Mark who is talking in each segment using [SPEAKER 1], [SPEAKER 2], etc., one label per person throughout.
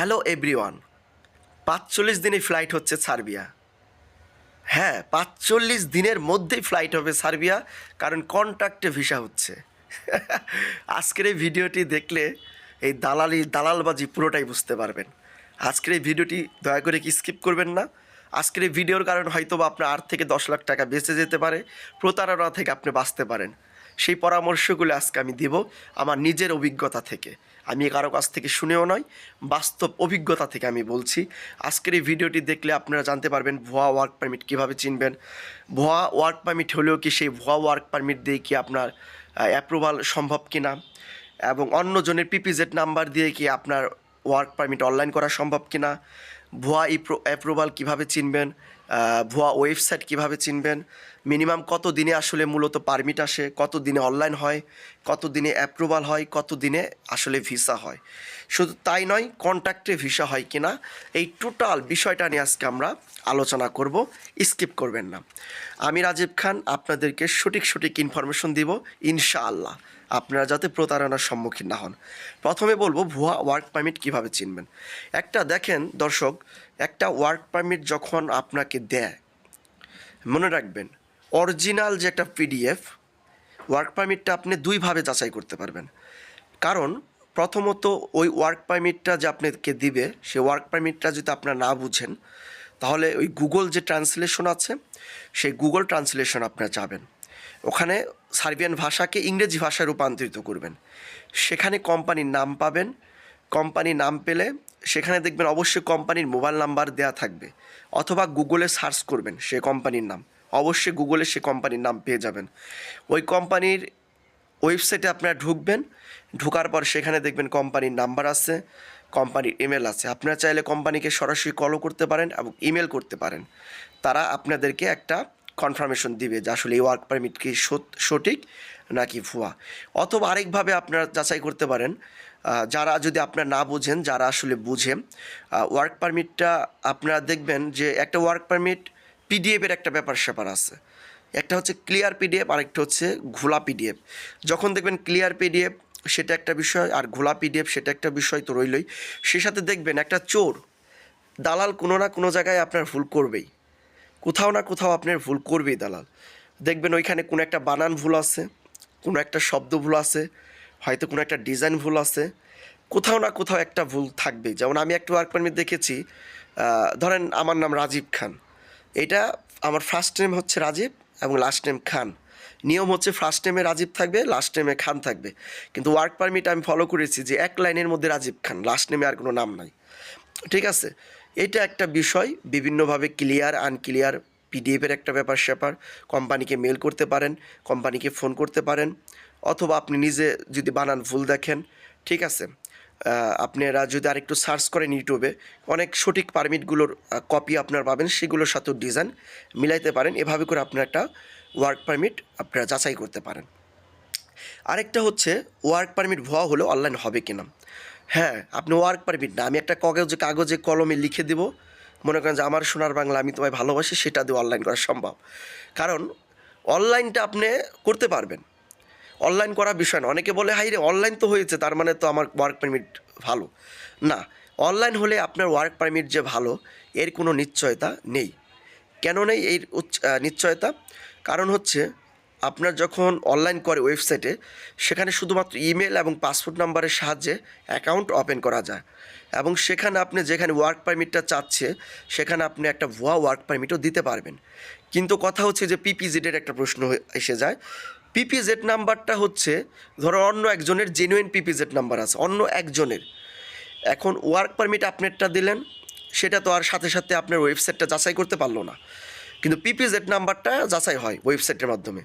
[SPEAKER 1] Hello everyone, পাঁচচল্লিশ দিনে flight হচ্ছে সার্বিয়া। হ্যাঁ পাঁচচল্লিশ দিনের মধ্যেই ফ্লাইট হবে সার্বিয়া, কারণ কন্ট্রাক্টে ভিসা হচ্ছে। আজকের এই ভিডিওটি দেখলে এই দালালি, দালালবাজি পুরোটাই বুঝতে পারবেন। আজকের এই ভিডিওটি দয়া করে কি স্কিপ করবেন না? আজকের এই ভিডিওর কারণ হয়তো বা আপনার আট থেকে দশ লাখ টাকা বেঁচে যেতে পারে, প্রতারণা থেকে আপনি বাঁচতে পারেন। সেই পরামর্শগুলো আজকে আমি দেব আমার নিজের অভিজ্ঞতা থেকে। আমি কারও কাছ থেকে শুনেও নয়, বাস্তব অভিজ্ঞতা থেকে আমি বলছি। আজকের এই ভিডিওটি দেখলে আপনারা জানতে পারবেন ভুয়া ওয়ার্ক পারমিট কীভাবে চিনবেন। ভুয়া ওয়ার্ক পারমিট হলেও কি সেই ভুয়া ওয়ার্ক পারমিট দিয়ে কি আপনার অ্যাপ্রুভাল সম্ভব কি না এবং অন্যজনের পিপিজেড নাম্বার দিয়ে কি আপনার ওয়ার্ক পারমিট অনলাইন করা সম্ভব কি না ভুয়া অ্যাপ্রুভাল কীভাবে চিনবেন? ভুয়া ওয়েবসাইট কীভাবে চিনবেন? মিনিমাম কত দিনে আসলে মূলত পারমিট আসে, কত দিনে অনলাইন হয়, কত দিনে অ্যাপ্রুভাল হয়, কত দিনে আসলে ভিসা হয়। শুধু তাই নয় কন্ট্যাক্টে ভিসা হয় কিনা এই টোটাল বিষয়টা নিয়ে আজকে আমরা আলোচনা করব স্কিপ করবেন না। আমি রাজীব খান, আপনাদেরকে সঠিক সঠিক ইনফরমেশন দিব, ইনশাআল্লাহ। আপনারা যাতে প্রতারণার সম্মুখীন না হন। প্রথমে বলব ভুয়া ওয়ার্ক পারমিট কীভাবে চিনবেন। একটা দেখেন দর্শক, একটা ওয়ার্ক পারমিট যখন আপনাকে দেয়, মনে রাখবেন অরিজিনাল যে একটা পিডিএফ ওয়ার্ক পারমিটটা আপনি দুইভাবে যাচাই করতে পারবেন। কারণ প্রথমত ওই ওয়ার্ক পারমিটটা যে আপনাকে দিবে, সে ওয়ার্ক পারমিটটা যদি আপনারা না বুঝেন, তাহলে ওই গুগল যে ট্রান্সলেশন আছে, সেই গুগল ট্রান্সলেশন আপনারা যাবেন ওখানে সার্বিয়ান ভাষাকে ইংরেজি ভাষায় রূপান্তরিত করবেন। সেখানে কোম্পানির নাম পাবেন। কোম্পানির নাম পেলে সেখানে দেখবেন অবশ্যই কোম্পানির মোবাইল নাম্বার দেয়া থাকবে, অথবা গুগলে সার্চ করবেন সে কোম্পানির নাম। অবশ্যই গুগলে সে কোম্পানির নাম পেয়ে যাবেন। ওই কোম্পানির ওয়েবসাইটে আপনারা ঢুকবেন, ঢোকার পর সেখানে দেখবেন কোম্পানির নাম্বার আছে, কোম্পানির ইমেল আছে। আপনারা চাইলে কোম্পানিকে সরাসরি কলও করতে পারেন এবং ইমেল করতে পারেন। তারা আপনাদেরকে একটা কনফার্মেশন দিবে যে আসলে এই ওয়ার্ক পারমিট কি সঠিক নাকি ভুয়া। অথবা আরেকভাবে আপনারা যাচাই করতে পারেন যারা যদি আপনারা না বুঝেন, যারা আসলে বুঝেন ওয়ার্ক পারমিটটা আপনারা দেখবেন যে একটা ওয়ার্ক পারমিট পিডিএফের একটা ব্যাপার, স্যাপার আছে। একটা হচ্ছে ক্লিয়ার পিডিএফ আরেকটা হচ্ছে ঘোলা পিডিএফ যখন দেখবেন ক্লিয়ার পিডিএফ সেটা একটা বিষয়, আর ঘোলা পিডিএফ সেটা একটা বিষয় তো রইলই। সে সাথে দেখবেন একটা চোর, দালাল কোনো না কোনো জায়গায় আপনার ভুল করবেই। কোথাও না কোথাও আপনার ভুল করবেই দালাল। দেখবেন ওইখানে কোনো একটা বানান ভুল আছে, কোনো একটা শব্দ ভুল আছে, হয়তো কোনো একটা ডিজাইন ভুল আছে। কোথাও না কোথাও একটা ভুল থাকবেই। যেমন আমি একটা ওয়ার্ক পারমিট দেখেছি ধরেন আমার নাম রাজীব খান। এটা আমার ফার্স্ট নেম হচ্ছে রাজীব এবং লাস্ট নেম খান। নিয়ম হচ্ছে ফার্স্ট নেমে রাজীব থাকবে লাস্ট নেমে খান থাকবে। কিন্তু ওয়ার্ক পারমিট আমি ফলো করেছি যে এক লাইনের মধ্যে রাজীব খান লাস্ট নেমে আর কোনো নাম নাই। ঠিক আছে? এটা একটা বিষয়, বিভিন্নভাবে ক্লিয়ার আনক্লিয়ার পিডিএফের একটা ব্যাপার স্যাপার। কোম্পানিকে মেল করতে পারেন, কোম্পানিকে ফোন করতে পারেন। অথবা আপনি নিজে যদি বানান, ভুল দেখেন। ঠিক আছে? আপনারা যদি আরেকটু সার্চ করেন ইউটিউবে, অনেক সঠিক পারমিটগুলোর কপি আপনারা পাবেন, সেগুলোর সাথেও ডিজাইন মিলাইতে পারেন। এভাবে করে আপনার একটা ওয়ার্ক পারমিট আপনারা যাচাই করতে পারেন। আরেকটা হচ্ছে ওয়ার্ক পারমিট ভুয়া হলেও অনলাইন হবে কিনা? হ্যাঁ আপনি ওয়ার্ক পারমিট না, আমি একটা কাগজে কাগজে, কলমে লিখে দেবো। মনে করেন যে আমার সোনার বাংলা, আমি তোমায় ভালোবাসি, সেটা দিয়ে অনলাইন করা সম্ভব। কারণ অনলাইনটা আপনি করতে পারবেন। অনলাইন করা বিষয় না। অনেকে বলে হাই রে অনলাইন তো হয়েছে, তার মানে তো আমার ওয়ার্ক পারমিট ভালো। না অনলাইন হলে আপনার ওয়ার্ক পারমিট যে ভালো, এর কোনো নিশ্চয়তা নেই। কেন নেই এর নিশ্চয়তা? কারণ হচ্ছে, আপনার যখন অনলাইন করে ওয়েবসাইটে সেখানে শুধুমাত্র ইমেল এবং পাসপোর্ট নাম্বারের সাহায্যে অ্যাকাউন্ট ওপেন করা যায়। এবং সেখানে আপনি যেখানে ওয়ার্ক পারমিটটা চাচ্ছে, সেখানে আপনি একটা ভুয়া ওয়ার্ক পারমিটও দিতে পারবেন। কিন্তু কথা হচ্ছে যে পিপিজেডের একটা প্রশ্ন এসে যায় পিপিজেড নাম্বারটা হচ্ছে, ধরো অন্য একজনের জেনুইন পিপিজেড নাম্বার আছে, অন্য একজনের। এখন ওয়ার্ক পারমিট আপনারটা দিলেন, সেটা তো আর সাথে সাথে আপনার ওয়েবসাইটটা যাচাই করতে পারল না। কিন্তু পিপিজেড নাম্বারটা যাচাই হয় ওয়েবসাইটের মাধ্যমে।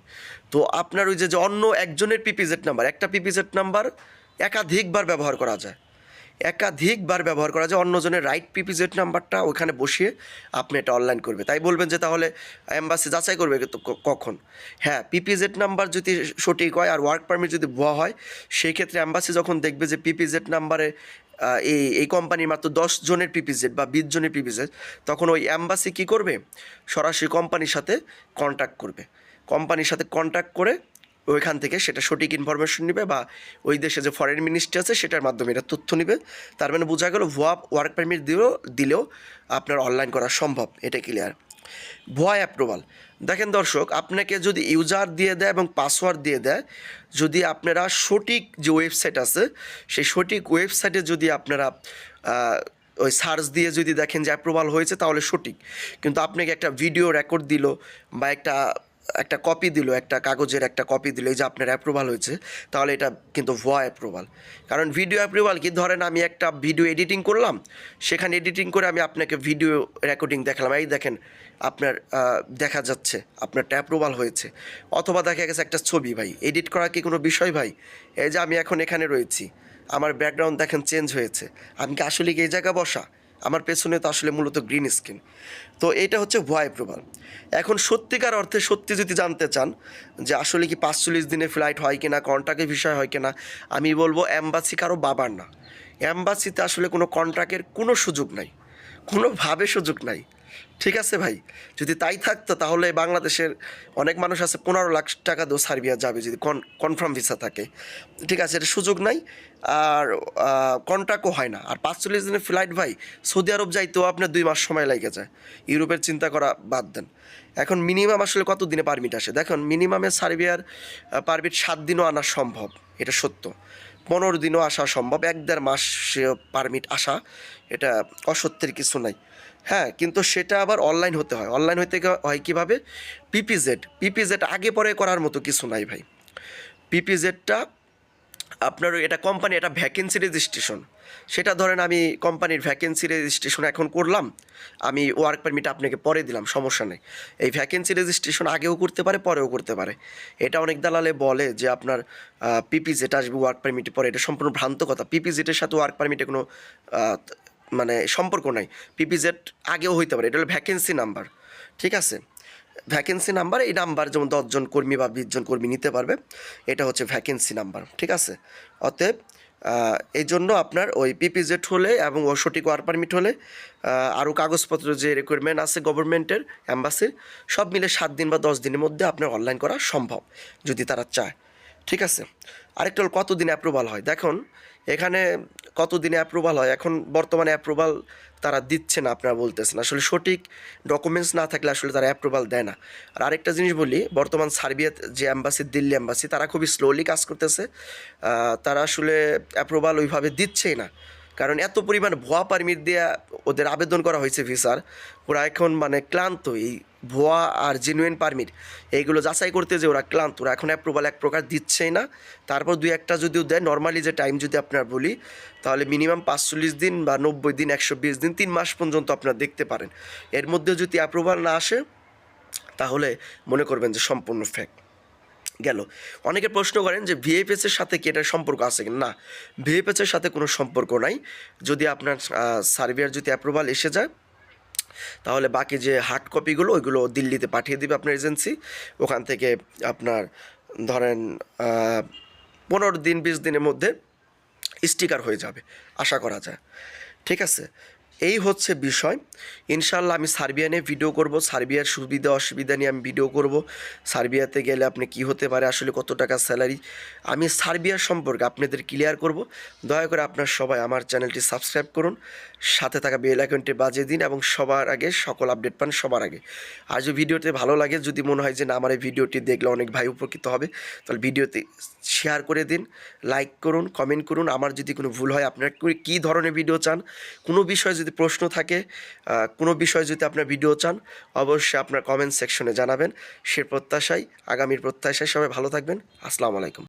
[SPEAKER 1] তো আপনার ওই যে অন্য একজনের পিপিজেড নাম্বার, একটা পিপিজেড নাম্বার একাধিকবার ব্যবহার করা যায়। একাধিকবার ব্যবহার করা যায়। অন্যজনের রাইট পিপিজেড নাম্বারটা ওখানে বসিয়ে আপনি এটা অনলাইন করবে। তাই বলবেন যে তাহলে অ্যাম্বাসি যাচাই করবে কখন? হ্যাঁ পিপিজেড নাম্বার যদি সঠিক হয় আর ওয়ার্ক পারমিট যদি ভুয়া হয়, সেই ক্ষেত্রে অ্যাম্বাসি যখন দেখবে যে পিপিজেড নাম্বারে এই এই কোম্পানির মাত্র দশ জনের পিপিজেড বা বিশ জনের পিপিজেড তখন ওই অ্যাম্বাসি কী করবে? সরাসরি কোম্পানির সাথে কন্ট্যাক্ট করবে। কোম্পানির সাথে কন্ট্যাক্ট করে ওইখান থেকে সেটা সঠিক ইনফরমেশন নেবে বা ওই দেশে যে ফরেন মিনিস্ট্রি আছে সেটার মাধ্যমে এটা তথ্য নেবে। তার মানে বোঝা গেল ভুয়া ওয়ার্ক পারমিট দিলেও দিলেও আপনার অনলাইন করা সম্ভব, এটা ক্লিয়ার ভুয়া অ্যাপ্রুভাল দেখেন দর্শক, আপনাকে যদি ইউজার দিয়ে দেয় এবং পাসওয়ার্ড দিয়ে দেয়, যদি আপনারা সঠিক যে ওয়েবসাইট আছে, সেই সঠিক ওয়েবসাইটে যদি আপনারা ওই সার্চ দিয়ে যদি দেখেন যে অ্যাপ্রুভাল হয়েছে, তাহলে সঠিক। কিন্তু আপনাকে একটা ভিডিও রেকর্ড দিল বা একটা একটা কপি দিল, একটা কাগজের একটা কপি দিল, এই যে আপনার অ্যাপ্রুভাল হয়েছে, তাহলে এটা কিন্তু ভুয়া অ্যাপ্রুভাল কারণ ভিডিও অ্যাপ্রুভাল কি? ধরেন আমি একটা ভিডিও এডিটিং করলাম, সেখানে এডিটিং করে আমি আপনাকে ভিডিও রেকর্ডিং দেখালাম। এই দেখেন, আপনার দেখা যাচ্ছে, আপনারটা অ্যাপ্রুভাল হয়েছে। অথবা দেখা গেছে একটা ছবি ভাই এডিট করা কি কোনো বিষয় ভাই? এই যে আমি এখন এখানে রয়েছি, আমার ব্যাকগ্রাউন্ড দেখেন চেঞ্জ হয়েছে। আমি কি আসলে কি এই জায়গা বসা? আমার পেছনে তো আসলে মূলত গ্রিন স্ক্রিন তো এটা হচ্ছে ভয় প্রবাল এখন সত্যিকার অর্থে সত্যি যদি জানতে চান যে আসলে কি পাঁচচল্লিশ দিনে ফ্লাইট হয় কিনা কন্ট্রাক্টের বিষয় হয় কিনা, আমি বলব অ্যাম্বাসি কারও বাবার না। অ্যাম্বাসিতে আসলে কোনো কন্ট্রাক্টের কোনো সুযোগ নাই। কোনোভাবে সুযোগ নাই। ঠিক আছে ভাই? যদি তাই থাকতো তাহলে বাংলাদেশের অনেক মানুষ আছে, পনেরো লাখ টাকা দিয়েও সার্বিয়া যাবে যদি কনফার্ম ভিসা থাকে। ঠিক আছে, এটা সুযোগ নাই। আর কন্ট্রাক্টও হয় না। আর পাঁচচল্লিশ দিনের ফ্লাইট ভাই, সৌদি আরব যাইতেও আপনার দুই মাস সময় লেগে যায়। ইউরোপের চিন্তা করা বাদ দেন। এখন মিনিমাম আসলে কত দিনে পারমিট আসে? দেখুন মিনিমামে সার্বিয়ার পারমিট সাত দিনও আনা সম্ভব। এটা সত্য। পনেরো দিনও আসা সম্ভব, এক দেড় মাস পারমিট আসা, এটা অসত্যের কিছু নাই। হ্যাঁ কিন্তু সেটা আবার অনলাইন হতে হয়। অনলাইন হতে হয় কীভাবে? পিপিজেড পিপিজেড আগে পরে করার মতো কিছু নাই ভাই। পিপিজেডটা আপনার এটা কোম্পানি এটা ভ্যাকেন্সি রেজিস্ট্রেশন সেটা ধরেন আমি কোম্পানির ভ্যাকেন্সি রেজিস্ট্রেশন এখন করলাম, আমি ওয়ার্ক পারমিট আপনাকে পরে দিলাম, সমস্যা নেই। এই ভ্যাকেন্সি রেজিস্ট্রেশন আগেও করতে পারে, পরেও করতে পারে। এটা অনেক দালালে বলে যে আপনার পিপি যেটা আসবে ওয়ার্ক পারমিটে পরে, এটা সম্পূর্ণ ভ্রান্ত কথা। পিপি জেটের সাথে ওয়ার্ক পারমিটে কোনো মানে সম্পর্ক নাই। পিপি জেট আগেও হইতে পারে, এটা হলো ভ্যাকেন্সি নাম্বার ঠিক আছে? ভ্যাকেন্সি নাম্বার এই নাম্বার যেমন দশজন কর্মী বা বিশজন কর্মী নিতে পারবে, এটা হচ্ছে ভ্যাকেন্সি নাম্বার ঠিক আছে? অতএব এই জন্য আপনার ওই পিপিজেড হলে এবং ও সঠিক ওয়ার পারমিট হলে আরও কাগজপত্র যে রিকোয়ারমেন্ট আছে গভর্নমেন্টের অ্যাম্বাসির সব মিলে সাত দিন বা দশ দিনের মধ্যে আপনার অনলাইন করা সম্ভব, যদি তারা চায়। ঠিক আছে? আরেকটা হল কতদিন অ্যাপ্রুভাল হয়? দেখুন, এখানে কতদিনে অ্যাপ্রুভাল হয়? এখন বর্তমানে অ্যাপ্রুভাল তারা দিচ্ছে না, আপনারা বলতেছেন। আসলে সঠিক ডকুমেন্টস না থাকলে আসলে তারা অ্যাপ্রুভাল দেয় না। আর আরেকটা জিনিস বলি, বর্তমান সার্বিয়াত যে অ্যাম্বাসি দিল্লি অ্যাম্বাসি তারা খুবই স্লোলি কাজ করতেছে। তারা আসলে অ্যাপ্রুভাল ওইভাবে দিচ্ছেই না। কারণ এত পরিমাণ ভুয়া পারমিট দিয়ে ওদের আবেদন করা হয়েছে ভিসার ওরা এখন মানে ক্লান্ত। এই ভুয়া আর জেনুইন পারমিট এইগুলো যাচাই করতে যে ওরা ক্লান্ত, ওরা এখন অ্যাপ্রুভাল এক প্রকার দিচ্ছেই না। তারপর দুই একটা যদিও দেয় নর্মালি যে টাইম যদি আপনার বলি, তাহলে মিনিমাম পাঁচচল্লিশ দিন বা নব্বই দিন, একশো বিশ দিন, তিন মাস পর্যন্ত আপনার দেখতে পারেন। এর মধ্যে যদি অ্যাপ্রুভাল না আসে, তাহলে মনে করবেন যে সম্পূর্ণ ফ্যাক্ট গেল। অনেকে প্রশ্ন করেন যে ভিএফএস এর সাথে কি এটার সম্পর্ক আছে কিনা? না ভিএফএস এর সাথে কোনো সম্পর্ক নাই। যদি আপনার সার্ভিয়ার যদি অ্যাপ্রুভাল এসে যায়, তাহলে বাকি যে হার্ড কপিগুলো ওইগুলো দিল্লিতে পাঠিয়ে দিবে আপনার এজেন্সি ওখান থেকে আপনার, ধরেন পনেরো দিন, বিশ দিনের মধ্যে স্টিকার হয়ে যাবে। আশা করা যায়। ঠিক আছে? এই হচ্ছে বিষয়। ইনশাল্লাহ আমি সার্বিয়া নিয়ে ভিডিও করব। সার্বিয়ার সুবিধা, অসুবিধা নিয়ে আমি ভিডিও করব। সার্বিয়াতে গেলে আপনি কি হতে পারে, আসলে কত টাকা স্যালারি আমি সার্বিয়ার সম্পর্কে আপনাদের ক্লিয়ার করব। দয়া করে আপনার সবাই আমার চ্যানেলটি সাবস্ক্রাইব করুন। সাথে থাকা বেল আইকনটি বাজিয়ে দিন এবং সবার আগে সকল আপডেট পান সবার আগে। আর যদি ভিডিওতে ভালো লাগে, যদি মনে হয় যে না, আমার এই ভিডিওটি দেখলে অনেক ভাই উপকৃত হবে, তাহলে ভিডিওতে শেয়ার করে দিন লাইক করুন কমেন্ট করুন। আমার যদি কোনো ভুল হয়, আপনারা কি- কী ধরনের ভিডিও চান? কোনো বিষয়ে যদি প্রশ্ন থাকে কোনো বিষয়ে যদি আপনার ভিডিও চান, অবশ্যই আপনার কমেন্ট সেকশনে জানাবেন। সে প্রত্যাশায়, আগামীর প্রত্যাশায় সবাই ভালো থাকবেন। আসসালামু আলাইকুম।